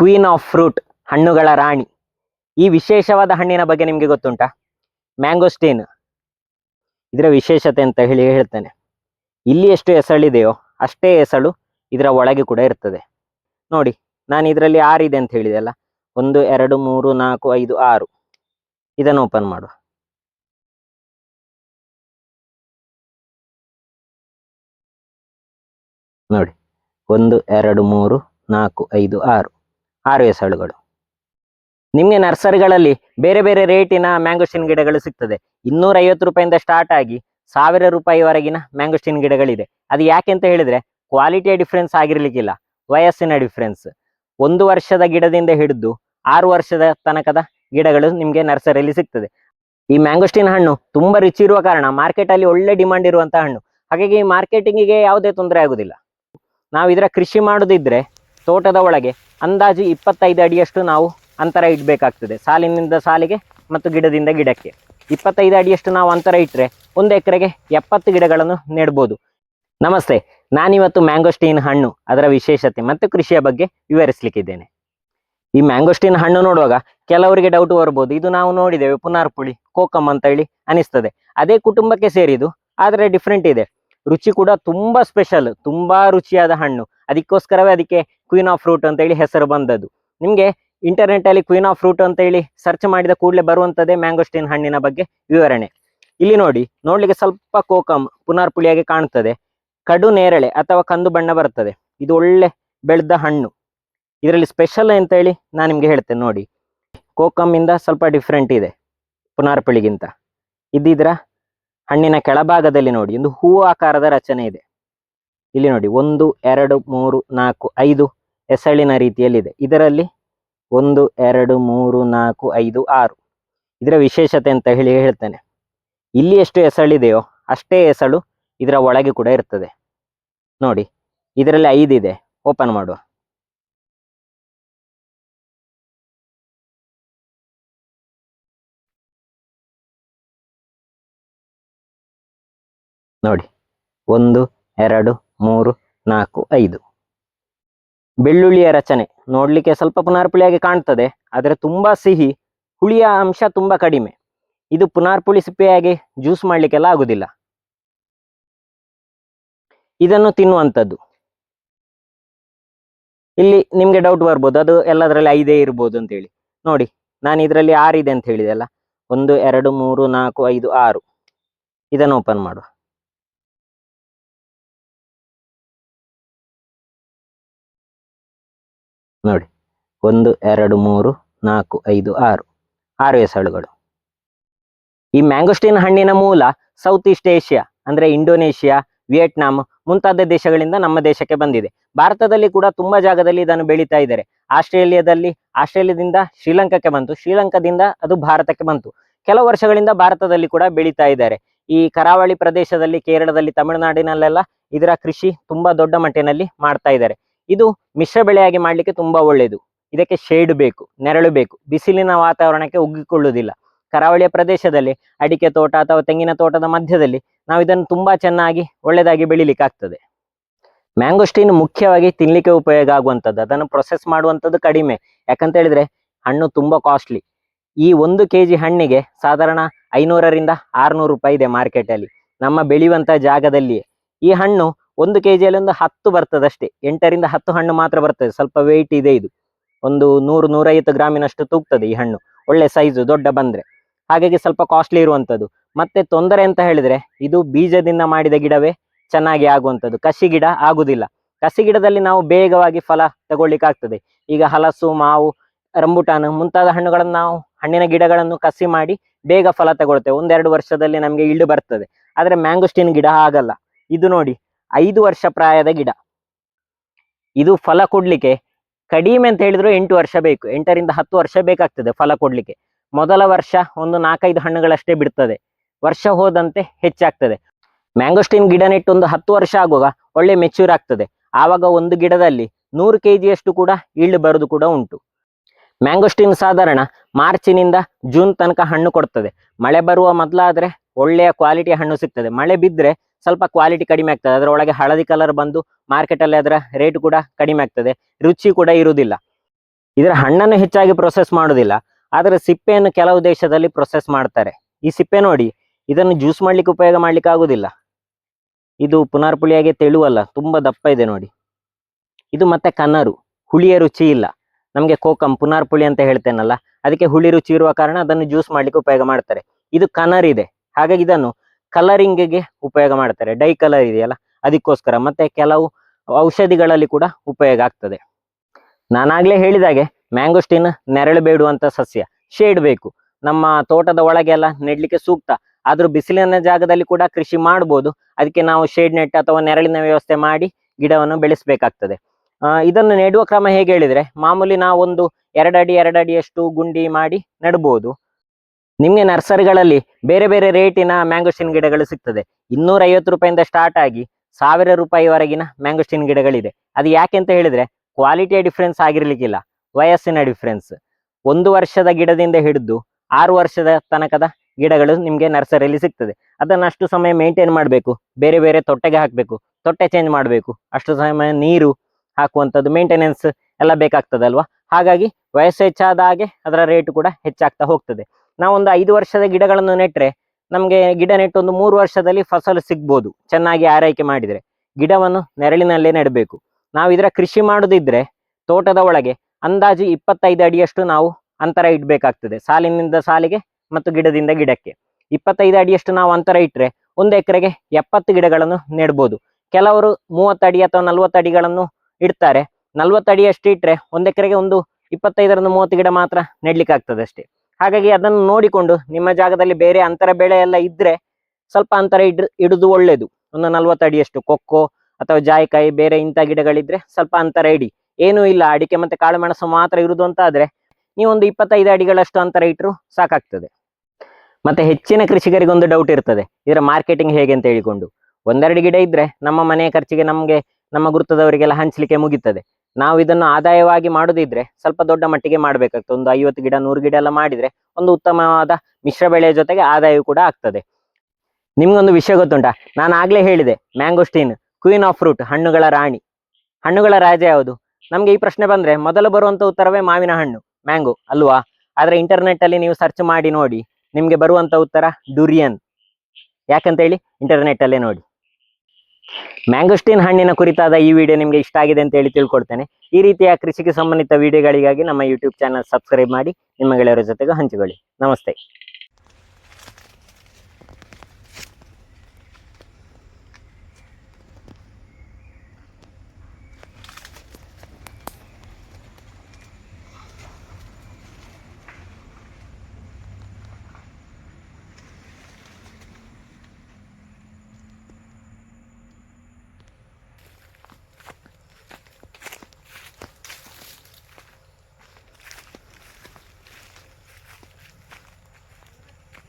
Queen of fruit ಹಣ್ಣುಗಳ ರಾಣಿ. ಈ ವಿಶೇಷವಾದ ಹಣ್ಣಿನ ಬಗ್ಗೆ ನಿಮಗೆ ಗೊತ್ತುಂಟಾ? ಮ್ಯಾಂಗೋಸ್ಟೀನ್ ಇದರ ವಿಶೇಷತೆ ಅಂತ ಹೇಳಿ ಹೇಳ್ತೇನೆ. ಇಲ್ಲಿ ಎಷ್ಟು ಹೆಸಳಿದೆಯೋ ಅಷ್ಟೇ ಎಸಳು ಇದರ ಒಳಗೆ ಕೂಡ ಇರ್ತದೆ. ನೋಡಿ, ನಾನು ಇದರಲ್ಲಿ ಆರು ಇದೆ ಅಂತ ಹೇಳಿದೆ ಅಲ್ಲ? ಒಂದು, ಎರಡು, ಮೂರು, ನಾಲ್ಕು, ಐದು, ಆರು. ಇದನ್ನು ಓಪನ್ ಮಾಡುವ ನೋಡಿ, ಒಂದು, ಎರಡು, ಮೂರು, ನಾಲ್ಕು, ಐದು, ಆರು. ಆರು ಎಸಳುಗಳು ನಿಮಗೆ ನರ್ಸರಿಗಳಲ್ಲಿ ಬೇರೆ ಬೇರೆ ರೇಟಿನ ಮ್ಯಾಂಗೋಸ್ಟಿನ್ ಗಿಡಗಳು ಸಿಗ್ತದೆ. ಇನ್ನೂರ ಐವತ್ತು ರೂಪಾಯಿಂದ ಸ್ಟಾರ್ಟ್ ಆಗಿ ಸಾವಿರ ರೂಪಾಯಿವರೆಗಿನ ಮ್ಯಾಂಗೋಸ್ಟಿನ್ ಗಿಡಗಳಿದೆ. ಅದು ಯಾಕೆ ಅಂತ ಹೇಳಿದ್ರೆ ಕ್ವಾಲಿಟಿಯ ಡಿಫ್ರೆನ್ಸ್ ಆಗಿರ್ಲಿಕ್ಕಿಲ್ಲ. ವಯಸ್ಸಿನ ಡಿಫ್ರೆನ್ಸ್. ಒಂದು ವರ್ಷದ ಗಿಡದಿಂದ ಹಿಡಿದು ಆರು ವರ್ಷದ ತನಕದ ಗಿಡಗಳು ನಿಮಗೆ ನರ್ಸರಿಯಲ್ಲಿ ಸಿಗ್ತದೆ. ಈ ಮ್ಯಾಂಗೋಸ್ಟಿನ್ ಹಣ್ಣು ತುಂಬಾ ರುಚಿ ಇರುವ ಕಾರಣ ಮಾರ್ಕೆಟ್ ಅಲ್ಲಿ ಒಳ್ಳೆ ಡಿಮಾಂಡ್ ಇರುವಂತಹ ಹಣ್ಣು. ಹಾಗಾಗಿ ಈ ಮಾರ್ಕೆಟಿಂಗಿಗೆ ಯಾವುದೇ ತೊಂದರೆ ಆಗುದಿಲ್ಲ. ನಾವು ಇದರ ಕೃಷಿ ಮಾಡುದಿದ್ರೆ ತೋಟದ ಒಳಗೆ ಅಂದಾಜು ಇಪ್ಪತ್ತೈದು ಅಡಿಯಷ್ಟು ನಾವು ಅಂತರ ಇಡಬೇಕಾಗ್ತದೆ. ಸಾಲಿನಿಂದ ಸಾಲಿಗೆ ಮತ್ತು ಗಿಡದಿಂದ ಗಿಡಕ್ಕೆ. ಇಪ್ಪತ್ತೈದು ಅಡಿಯಷ್ಟು ನಾವು ಅಂತರ ಇಟ್ಟರೆ ಒಂದು ಎಕರೆಗೆ ಎಪ್ಪತ್ತು ಗಿಡಗಳನ್ನು ನೆಡ್ಬೋದು. ನಮಸ್ತೆ, ನಾನಿವತ್ತು ಮ್ಯಾಂಗೋಸ್ಟೀನ್ ಹಣ್ಣು ಅದರ ವಿಶೇಷತೆ ಮತ್ತು ಕೃಷಿಯ ಬಗ್ಗೆ ವಿವರಿಸಲಿಕ್ಕಿದ್ದೇನೆ. ಈ ಮ್ಯಾಂಗೋಸ್ಟೀನ್ ಹಣ್ಣು ನೋಡುವಾಗ ಕೆಲವರಿಗೆ ಡೌಟ್ ಬರ್ಬೋದು. ಇದು ನಾವು ನೋಡಿದ್ದೇವೆ ಪುನಾರ್ಪುಳಿ, ಕೋಕಮ್ ಅಂತ ಹೇಳಿ ಅನಿಸ್ತದೆ. ಅದೇ ಕುಟುಂಬಕ್ಕೆ ಸೇರಿದು ಆದರೆ ಡಿಫ್ರೆಂಟ್ ಇದೆ. ರುಚಿ ಕೂಡ ತುಂಬಾ ಸ್ಪೆಷಲ್ ತುಂಬಾ ರುಚಿಯಾದ ಹಣ್ಣು. ಅದಕ್ಕೋಸ್ಕರವೇ ಅದಕ್ಕೆ ಕ್ವೀನ್ ಆಫ್ ಫ್ರೂಟ್ ಅಂತ ಹೇಳಿ ಹೆಸರು ಬಂದದ್ದು. ನಿಮಗೆ ಇಂಟರ್ನೆಟ್ ಅಲ್ಲಿ ಕ್ವೀನ್ ಆಫ್ ಫ್ರೂಟ್ ಅಂತ ಹೇಳಿ ಸರ್ಚ್ ಮಾಡಿದ ಕೂಡಲೇ ಬರುವಂತದ್ದೇ ಮ್ಯಾಂಗೋಸ್ಟೀನ್ ಹಣ್ಣಿನ ಬಗ್ಗೆ ವಿವರಣೆ. ಇಲ್ಲಿ ನೋಡಿ, ನೋಡ್ಲಿಕ್ಕೆ ಸ್ವಲ್ಪ ಕೋಕಮ್ ಪುನರ್ಪುಳಿಯಾಗಿ ಕಾಣುತ್ತದೆ ಕಡು ನೇರಳೆ ಅಥವಾ ಕಂದು ಬಣ್ಣ ಬರ್ತದೆ. ಇದು ಒಳ್ಳೆ ಬೆಳೆದ ಹಣ್ಣು. ಇದರಲ್ಲಿ ಸ್ಪೆಷಲ್ ಅಂತ ಹೇಳಿ ನಾನು ನಿಮ್ಗೆ ಹೇಳ್ತೇನೆ ನೋಡಿ. ಕೋಕಮ್ ಇಂದ ಸ್ವಲ್ಪ ಡಿಫ್ರೆಂಟ್ ಇದೆ ಪುನರ್ಪುಳಿಗಿಂತ. ಇದಿದ್ರ ಹಣ್ಣಿನ ಕೆಳಭಾಗದಲ್ಲಿ ನೋಡಿ ಒಂದು ಹೂವು ಆಕಾರದ ರಚನೆ ಇದೆ. ಇಲ್ಲಿ ನೋಡಿ, ಒಂದು, ಎರಡು, ಮೂರು, ನಾಲ್ಕು, ಐದು ಎಸಳಿನ ರೀತಿಯಲ್ಲಿದೆ. ಇದರಲ್ಲಿ ಒಂದು, ಎರಡು, ಮೂರು, ನಾಲ್ಕು, ಐದು, ಆರು. ಇದರ ವಿಶೇಷತೆ ಅಂತ ಹೇಳಿ ಹೇಳ್ತೇನೆ. ಇಲ್ಲಿ ಎಷ್ಟು ಎಸಳಿದೆಯೋ ಅಷ್ಟೇ ಎಸಳು ಇದರ ಒಳಗೆ ಕೂಡ ಇರ್ತದೆ. ನೋಡಿ, ಇದರಲ್ಲಿ ಐದಿದೆ. ಓಪನ್ ಮಾಡುವ. ನೋಡಿ. ಒಂದು, ಎರಡು, ಮೂರು, ನಾಲ್ಕು, ಐದು. ಬೆಳ್ಳುಳ್ಳಿಯ ರಚನೆ. ನೋಡ್ಲಿಕ್ಕೆ ಸ್ವಲ್ಪ ಪುನರ್ಪುಳಿಯಾಗಿ ಕಾಣ್ತದೆ, ಆದರೆ ತುಂಬಾ ಸಿಹಿ, ಹುಳಿಯ ಅಂಶ ತುಂಬಾ ಕಡಿಮೆ. ಇದು ಪುನರ್ಪುಳಿ ಸಿಪ್ಪೆಯಾಗಿ ಜ್ಯೂಸ್ ಮಾಡ್ಲಿಕ್ಕೆಲ್ಲ ಆಗುದಿಲ್ಲ. ಇದನ್ನು ತಿನ್ನುವಂಥದ್ದು. ಇಲ್ಲಿ ನಿಮ್ಗೆ ಡೌಟ್ ಬರ್ಬೋದು, ಅದು ಎಲ್ಲದರಲ್ಲಿ ಐದೇ ಇರ್ಬೋದು ಅಂತ ಹೇಳಿ ನೋಡಿ, ನಾನು ಇದರಲ್ಲಿ ಆರಿದೆ ಅಂತ ಹೇಳಿದೆ ಅಲ್ಲ. ಒಂದು, ಎರಡು, ಮೂರು, ನಾಲ್ಕು, ಐದು, ಆರು. ಇದನ್ನು ಓಪನ್ ಮಾಡುವ. ನೋಡಿ. ಒಂದು, ಎರಡು, ಮೂರು, ನಾಲ್ಕು, ಐದು, ಆರು. ಆರು ಹೆಸರುಗಳು. ಈ ಮ್ಯಾಂಗೋಸ್ಟೀನ್ ಹಣ್ಣಿನ ಮೂಲ ಸೌತ್ ಈಸ್ಟ್ ಏಷ್ಯಾ ಅಂದ್ರೆ ಇಂಡೋನೇಷ್ಯಾ, ವಿಯೆಟ್ನಾಂ ಮುಂತಾದ ದೇಶಗಳಿಂದ ನಮ್ಮ ದೇಶಕ್ಕೆ ಬಂದಿದೆ. ಭಾರತದಲ್ಲಿ ಕೂಡ ತುಂಬಾ ಜಾಗದಲ್ಲಿ ಇದನ್ನು ಬೆಳೀತಾ ಇದ್ದಾರೆ. ಆಸ್ಟ್ರೇಲಿಯಾದಲ್ಲಿ, ಆಸ್ಟ್ರೇಲಿಯಾದಿಂದ ಶ್ರೀಲಂಕಾಕ್ಕೆ ಬಂತು. ಶ್ರೀಲಂಕಾದಿಂದ ಅದು ಭಾರತಕ್ಕೆ ಬಂತು. ಕೆಲವು ವರ್ಷಗಳಿಂದ ಭಾರತದಲ್ಲಿ ಕೂಡ ಬೆಳೀತಾ ಇದ್ದಾರೆ. ಈ ಕರಾವಳಿ ಪ್ರದೇಶದಲ್ಲಿ, ಕೇರಳದಲ್ಲಿ, ತಮಿಳುನಾಡಿನಲ್ಲೆಲ್ಲ ಇದರ ಕೃಷಿ ತುಂಬಾ ದೊಡ್ಡ ಮಟ್ಟಿನಲ್ಲಿ ಮಾಡ್ತಾ ಇದ್ದಾರೆ. ಇದು ಮಿಶ್ರ ಬೆಳೆಯಾಗಿ ಮಾಡ್ಲಿಕ್ಕೆ ತುಂಬಾ ಒಳ್ಳೆಯದು ಇದಕ್ಕೆ ಶೇಡ್ ಬೇಕು, ನೆರಳು ಬೇಕು. ಬಿಸಿಲಿನ ವಾತಾವರಣಕ್ಕೆ ಉಗ್ಗಿಕೊಳ್ಳುವುದಿಲ್ಲ. ಕರಾವಳಿಯ ಪ್ರದೇಶದಲ್ಲಿ, ಅಡಿಕೆ ತೋಟ ಅಥವಾ ತೆಂಗಿನ ತೋಟದ ಮಧ್ಯದಲ್ಲಿ ನಾವು ಇದನ್ನು ತುಂಬಾ ಚೆನ್ನಾಗಿ, ಒಳ್ಳೆದಾಗಿ ಬೆಳಿಲಿಕ್ಕೆ ಆಗ್ತದೆ. ಮ್ಯಾಂಗೋಸ್ಟೀನ್ ಮುಖ್ಯವಾಗಿ ತಿನ್ಲಿಕ್ಕೆ ಉಪಯೋಗ ಆಗುವಂಥದ್ದು. ಅದನ್ನು ಪ್ರೊಸೆಸ್ ಮಾಡುವಂಥದ್ದು ಕಡಿಮೆ. ಯಾಕಂತ ಹೇಳಿದ್ರೆ, ಹಣ್ಣು ತುಂಬಾ ಕಾಸ್ಟ್ಲಿ ಈ ಒಂದು ಕೆ ಜಿ ಹಣ್ಣಿಗೆ ಸಾಧಾರಣ ಐನೂರರಿಂದ ಆರ್ನೂರು ರೂಪಾಯಿ ಇದೆ ಮಾರ್ಕೆಟ್ ಅಲ್ಲಿ ನಮ್ಮ ಬೆಳೆಯುವಂಥ ಜಾಗದಲ್ಲಿಯೇ. ಈ ಹಣ್ಣು ಒಂದು ಕೆ ಜಿಯಲ್ಲಿ ಒಂದು ಹತ್ತು ಬರ್ತದೆ ಅಷ್ಟೇ ಎಂಟರಿಂದ ಹತ್ತು ಹಣ್ಣು ಮಾತ್ರ ಬರ್ತದೆ. ಸ್ವಲ್ಪ ವೆಯ್ಟ್ ಇದೆ ಇದು. ಒಂದು ನೂರು, ನೂರೈವತ್ತು ಗ್ರಾಮಿನಷ್ಟು ತೂಗ್ತದೆ ಈ ಹಣ್ಣು. ಒಳ್ಳೆ ಸೈಜು ದೊಡ್ಡ ಬಂದರೆ. ಹಾಗಾಗಿ ಸ್ವಲ್ಪ ಕಾಸ್ಟ್ಲಿ ಇರುವಂಥದ್ದು ಮತ್ತೆ ತೊಂದರೆ ಅಂತ ಹೇಳಿದ್ರೆ, ಇದು ಬೀಜದಿಂದ ಮಾಡಿದ ಗಿಡವೇ ಚೆನ್ನಾಗಿ ಆಗುವಂಥದ್ದು ಕಸಿ ಗಿಡ ಆಗುವುದಿಲ್ಲ ಕಸಿ ಗಿಡದಲ್ಲಿ ನಾವು ಬೇಗವಾಗಿ ಫಲ ತಗೊಳ್ಳಿಕ್ಕಾಗ್ತದೆ ಈಗ ಹಲಸು, ಮಾವು, ರಂಬುಟಾನು ಮುಂತಾದ ಹಣ್ಣುಗಳನ್ನು ನಾವು ಹಣ್ಣಿನ ಗಿಡಗಳನ್ನು ಕಸಿ ಮಾಡಿ ಬೇಗ ಫಲ ತಗೊಳ್ತೇವೆ. ಒಂದೆರಡು ವರ್ಷದಲ್ಲಿ ನಮಗೆ ಇಳ್ಳು ಬರ್ತದೆ. ಆದರೆ ಮ್ಯಾಂಗೋಸ್ಟಿನ್ ಗಿಡ ಆಗಲ್ಲ. ಇದು ನೋಡಿ. ಐದು ವರ್ಷ ಪ್ರಾಯದ ಗಿಡ. ಇದು ಫಲ ಕೊಡ್ಲಿಕ್ಕೆ ಕಡಿಮೆ ಅಂತ ಹೇಳಿದ್ರು ಎಂಟು ವರ್ಷ ಬೇಕು. ಎಂಟರಿಂದ ಹತ್ತು ವರ್ಷ ಬೇಕಾಗ್ತದೆ ಫಲ ಕೊಡ್ಲಿಕ್ಕೆ. ಮೊದಲ ವರ್ಷ ಒಂದು ನಾಲ್ಕೈದು ಹಣ್ಣುಗಳಷ್ಟೇ ಬಿಡ್ತದೆ. ವರ್ಷ ಹೋದಂತೆ ಹೆಚ್ಚಾಗ್ತದೆ. ಮ್ಯಾಂಗೋಸ್ಟೀನ್ ಗಿಡ ನೆಟ್ಟು ಒಂದು ಹತ್ತು ವರ್ಷ ಆಗುವಾಗ ಒಳ್ಳೆ ಮೆಚ್ಯೂರ್ ಆಗ್ತದೆ. ಆವಾಗ ಒಂದು ಗಿಡದಲ್ಲಿ ನೂರು ಕೆ ಜಿಯಷ್ಟು ಕೂಡ ಇಳ್ಳು ಬರುದು ಕೂಡ ಉಂಟು. ಮ್ಯಾಂಗೋಸ್ಟೀನ್ ಸಾಧಾರಣ ಮಾರ್ಚಿನಿಂದ ಜೂನ್ ತನಕ ಹಣ್ಣು ಕೊಡ್ತದೆ. ಮಳೆ ಬರುವ ಮೊದಲಾದ್ರೆ ಒಳ್ಳೆಯ ಕ್ವಾಲಿಟಿಯ ಹಣ್ಣು ಸಿಗ್ತದೆ. ಮಳೆ ಬಿದ್ದರೆ ಸ್ವಲ್ಪ ಕ್ವಾಲಿಟಿ ಕಡಿಮೆ ಆಗ್ತದೆ. ಅದರ ಒಳಗೆ ಹಳದಿ ಕಲರ್ ಬಂದು ಮಾರ್ಕೆಟ್ ಅಲ್ಲಿ ಅದರ ರೇಟ್ ಕೂಡ ಕಡಿಮೆ ಆಗ್ತದೆ. ರುಚಿ ಕೂಡ ಇರುವುದಿಲ್ಲ. ಇದರ ಹಣ್ಣನ್ನು ಹೆಚ್ಚಾಗಿ ಪ್ರೊಸೆಸ್ ಮಾಡೋದಿಲ್ಲ ಆದರೆ ಸಿಪ್ಪೆಯನ್ನು ಕೆಲವು ದೇಶದಲ್ಲಿ ಪ್ರೊಸೆಸ್ ಮಾಡ್ತಾರೆ. ಈ ಸಿಪ್ಪೆ ನೋಡಿ, ಇದನ್ನು ಜ್ಯೂಸ್ ಮಾಡ್ಲಿಕ್ಕೆ ಉಪಯೋಗ ಮಾಡ್ಲಿಕ್ಕೆ ಆಗುದಿಲ್ಲ ಇದು ಪುನರ್ಪುಳಿಯಾಗಿ ತೆಳುವಲ್ಲ, ತುಂಬಾ ದಪ್ಪ ಇದೆ ನೋಡಿ. ಇದು ಮತ್ತೆ ಕನ್ನರು, ಹುಳಿಯ ರುಚಿ ಇಲ್ಲ. ನಮಗೆ ಕೋಕಂ, ಪುನರ್ಪುಳಿ ಅಂತ ಹೇಳ್ತೇನಲ್ಲ, ಅದಕ್ಕೆ ಹುಳಿ ರುಚಿ ಇರುವ ಕಾರಣ ಅದನ್ನು ಜ್ಯೂಸ್ ಮಾಡ್ಲಿಕ್ಕೆ ಉಪಯೋಗ ಮಾಡ್ತಾರೆ. ಇದು ಕನರ್ ಇದೆ ಹಾಗಾಗಿ ಇದನ್ನು ಕಲರಿಂಗ್ಗೆ ಉಪಯೋಗ ಮಾಡ್ತಾರೆ. ಡೈ ಕಲರ್ ಇದೆಯಲ್ಲ, ಅದಕ್ಕೋಸ್ಕರ ಮತ್ತೆ ಕೆಲವು ಔಷಧಿಗಳಲ್ಲಿ ಕೂಡ ಉಪಯೋಗ ಆಗ್ತದೆ. ನಾನಾಗ್ಲೇ ಹೇಳಿದಾಗೆ ಮ್ಯಾಂಗೋಸ್ಟಿನ್ ನೆರಳು ಬೇಡುವಂತ ಸಸ್ಯ, ಶೇಡ್ ಬೇಕು. ನಮ್ಮ ತೋಟದ ಒಳಗೆಲ್ಲ ನೆಡ್ಲಿಕ್ಕೆ ಸೂಕ್ತ. ಆದ್ರೂ ಬಿಸಿಲಿನ ಜಾಗದಲ್ಲಿ ಕೂಡ ಕೃಷಿ ಮಾಡ್ಬೋದು. ಅದಕ್ಕೆ ನಾವು ಶೇಡ್ ನೆಟ್ ಅಥವಾ ನೆರಳಿನ ವ್ಯವಸ್ಥೆ ಮಾಡಿ ಗಿಡವನ್ನು ಬೆಳೆಸಬೇಕಾಗ್ತದೆ. ಇದನ್ನು ನೆಡುವ ಕ್ರಮ ಹೇಗೆ ಹೇಳಿದ್ರೆ, ಮಾಮೂಲಿ ನಾವು ಒಂದು ಎರಡಡಿ, ಎರಡಡಿಯಷ್ಟು ಗುಂಡಿ ಮಾಡಿ ನೆಡ್ಬೋದು. ನಿಮ್ಗೆ ನರ್ಸರಿಗಳಲ್ಲಿ ಬೇರೆ ಬೇರೆ ರೇಟಿನ ಮ್ಯಾಂಗೋಸ್ಟಿನ್ ಗಿಡಗಳು ಸಿಗ್ತದೆ. ಇನ್ನೂರೈವತ್ತು ರೂಪಾಯಿಂದ ಸ್ಟಾರ್ಟ್ ಆಗಿ ಸಾವಿರ ರೂಪಾಯಿವರೆಗಿನ ಮ್ಯಾಂಗೋಸ್ಟಿನ್ ಗಿಡಗಳಿದೆ. ಅದು ಯಾಕೆ ಅಂತ ಹೇಳಿದ್ರೆ ಕ್ವಾಲಿಟಿಯ ಡಿಫ್ರೆನ್ಸ್ ಆಗಿರ್ಲಿಕ್ಕಿಲ್ಲ. ವಯಸ್ಸಿನ ಡಿಫ್ರೆನ್ಸ್ ಒಂದು ವರ್ಷದ ಗಿಡದಿಂದ ಹಿಡಿದು ಆರು ವರ್ಷದ ತನಕದ ಗಿಡಗಳು ನಿಮಗೆ ನರ್ಸರಿಯಲ್ಲಿ ಸಿಗ್ತದೆ. ಅದನ್ನು ಅಷ್ಟು ಸಮಯ ಮೇಂಟೈನ್ ಮಾಡಬೇಕು. ಬೇರೆ ಬೇರೆ ತೊಟ್ಟೆಗೆ ಹಾಕಬೇಕು. ತೊಟ್ಟೆ ಚೇಂಜ್ ಮಾಡಬೇಕು. ಅಷ್ಟು ಸಮಯ ನೀರು ಹಾಕುವಂಥದ್ದು ಮೇಂಟೆನೆನ್ಸ್ ಎಲ್ಲ ಬೇಕಾಗ್ತದಲ್ವಾ? ಹಾಗಾಗಿ ವಯಸ್ಸು ಹೆಚ್ಚಾದ ಹಾಗೆ ಅದರ ರೇಟ್ ಕೂಡ ಹೆಚ್ಚಾಗ್ತಾ ಹೋಗ್ತದೆ. ನಾವೊಂದು ಐದು ವರ್ಷದ ಗಿಡಗಳನ್ನು ನೆಟ್ರೆ ನಮಗೆ ಗಿಡ ನೆಟ್ಟು ಒಂದು ಮೂರು ವರ್ಷದಲ್ಲಿ ಫಸಲು ಸಿಗ್ಬೋದು, ಚೆನ್ನಾಗಿ ಆರೈಕೆ ಮಾಡಿದ್ರೆ. ಗಿಡವನ್ನು ನೆರಳಿನಲ್ಲೇ ನೆಡಬೇಕು. ನಾವು ಇದರ ಕೃಷಿ ಮಾಡೋದಿದ್ರೆ ತೋಟದ ಒಳಗೆ ಅಂದಾಜು ಇಪ್ಪತ್ತೈದು ಅಡಿಯಷ್ಟು ನಾವು ಅಂತರ ಇಡಬೇಕಾಗ್ತದೆ, ಸಾಲಿನಿಂದ ಸಾಲಿಗೆ ಮತ್ತು ಗಿಡದಿಂದ ಗಿಡಕ್ಕೆ. ಇಪ್ಪತ್ತೈದು ಅಡಿಯಷ್ಟು ನಾವು ಅಂತರ ಇಟ್ಟರೆ ಒಂದು ಎಕರೆಗೆ ಎಪ್ಪತ್ತು ಗಿಡಗಳನ್ನು ನೆಡ್ಬೋದು. ಕೆಲವರು ಮೂವತ್ತು ಅಡಿ ಅಥವಾ ನಲ್ವತ್ತು ಅಡಿಗಳನ್ನು ಇಡ್ತಾರೆ. ನಲ್ವತ್ತು ಅಡಿಯಷ್ಟು ಇಟ್ಟರೆ ಒಂದು ಎಕರೆಗೆ ಒಂದು ಇಪ್ಪತ್ತೈದರಿಂದ ಮೂವತ್ತು ಗಿಡ ಮಾತ್ರ ನೆಡ್ಲಿಕ್ಕೆ ಆಗ್ತದೆ ಅಷ್ಟೇ ಹಾಗಾಗಿ ಅದನ್ನು ನೋಡಿಕೊಂಡು ನಿಮ್ಮ ಜಾಗದಲ್ಲಿ ಬೇರೆ ಅಂತರ ಬೆಳೆ ಎಲ್ಲ ಇದ್ರೆ ಸ್ವಲ್ಪ ಅಂತರ ಇಡ್ ಇಡುದು ಒಳ್ಳೇದು. ಒಂದು ನಲ್ವತ್ತು ಅಡಿಯಷ್ಟು ಕೊಕ್ಕೋ ಅಥವಾ ಜಾಯಿಕಾಯಿ, ಬೇರೆ ಇಂಥ ಗಿಡಗಳಿದ್ರೆ ಸ್ವಲ್ಪ ಅಂತರ ಇಡಿ. ಏನೂ ಇಲ್ಲ, ಅಡಿಕೆ ಮತ್ತೆ ಕಾಳುಮೆಣಸು ಮಾತ್ರ ಇರುವುದು ಅಂತ ಆದ್ರೆ ನೀವೊಂದು ಇಪ್ಪತ್ತೈದು ಅಡಿಗಳಷ್ಟು ಅಂತರ ಇಟ್ಟರು ಸಾಕಾಗ್ತದೆ. ಮತ್ತೆ ಹೆಚ್ಚಿನ ಕೃಷಿಕರಿಗೆ ಒಂದು ಡೌಟ್ ಇರ್ತದೆ, ಇದರ ಮಾರ್ಕೆಟಿಂಗ್ ಹೇಗೆ ಅಂತ ಹೇಳಿಕೊಂಡು. ಒಂದೆರಡು ಗಿಡ ಇದ್ರೆ ನಮ್ಮ ಮನೆಯ ಖರ್ಚಿಗೆ ನಮಗೆ, ನಮ್ಮ ಗುರುತದವರಿಗೆಲ್ಲ ಹಂಚಲಿಕ್ಕೆ ಮುಗಿತದೆ. ನಾವು ಇದನ್ನು ಆದಾಯವಾಗಿ ಮಾಡೋದಿದ್ರೆ ಸ್ವಲ್ಪ ದೊಡ್ಡ ಮಟ್ಟಿಗೆ ಮಾಡಬೇಕಾಗ್ತದೆ. ಒಂದು ಐವತ್ತು ಗಿಡ, ನೂರು ಗಿಡ ಎಲ್ಲ ಮಾಡಿದ್ರೆ ಒಂದು ಉತ್ತಮವಾದ ಮಿಶ್ರ ಬೆಳೆಯ ಜೊತೆಗೆ ಆದಾಯ ಕೂಡ ಆಗ್ತದೆ. ನಿಮ್ಗೊಂದು ವಿಷಯ ಗೊತ್ತುಂಟಾ? ನಾನು ಆಗ್ಲೇ ಹೇಳಿದೆ ಮ್ಯಾಂಗೋಸ್ಟೀನ್ ಕ್ವೀನ್ ಆಫ್ ಫ್ರೂಟ್ ಹಣ್ಣುಗಳ ರಾಣಿ. ಹಣ್ಣುಗಳ ರಾಜ ಯಾವುದು? ನಮ್ಗೆ ಈ ಪ್ರಶ್ನೆ ಬಂದ್ರೆ ಮೊದಲು ಬರುವಂತ ಉತ್ತರವೇ ಮಾವಿನ ಹಣ್ಣು ಮ್ಯಾಂಗೋ ಅಲ್ವಾ? ಆದ್ರೆ ಇಂಟರ್ನೆಟ್ ಅಲ್ಲಿ ನೀವು ಸರ್ಚ್ ಮಾಡಿ ನೋಡಿ, ನಿಮ್ಗೆ ಬರುವಂತ ಉತ್ತರ ಡುರಿಯನ್. ಇಂಟರ್ನೆಟ್ ಅಲ್ಲೇ ನೋಡಿ. ಮ್ಯಾಂಗೋಸ್ಟೀನ್ ಹಣ್ಣಿನ ಕುರಿತಾದ ಈ ವಿಡಿಯೋ ನಿಮಗೆ ಇಷ್ಟ ಆಗಿದೆ ಅಂತ ಹೇಳಿ ತಿಳ್ಕೊಡ್ತೇನೆ. ಈ ರೀತಿಯ ಕೃಷಿಗೆ ಸಂಬಂಧಿತ ವಿಡಿಯೋಗಳಿಗಾಗಿ ನಮ್ಮ ಯೂಟ್ಯೂಬ್ ಚಾನಲ್ ಸಬ್ಸ್ಕ್ರೈಬ್ ಮಾಡಿ, ನಿಮ್ಮ ಗೆಳೆಯರ ಜೊತೆಗೆ ಹಂಚಿಕೊಳ್ಳಿ. ನಮಸ್ತೆ.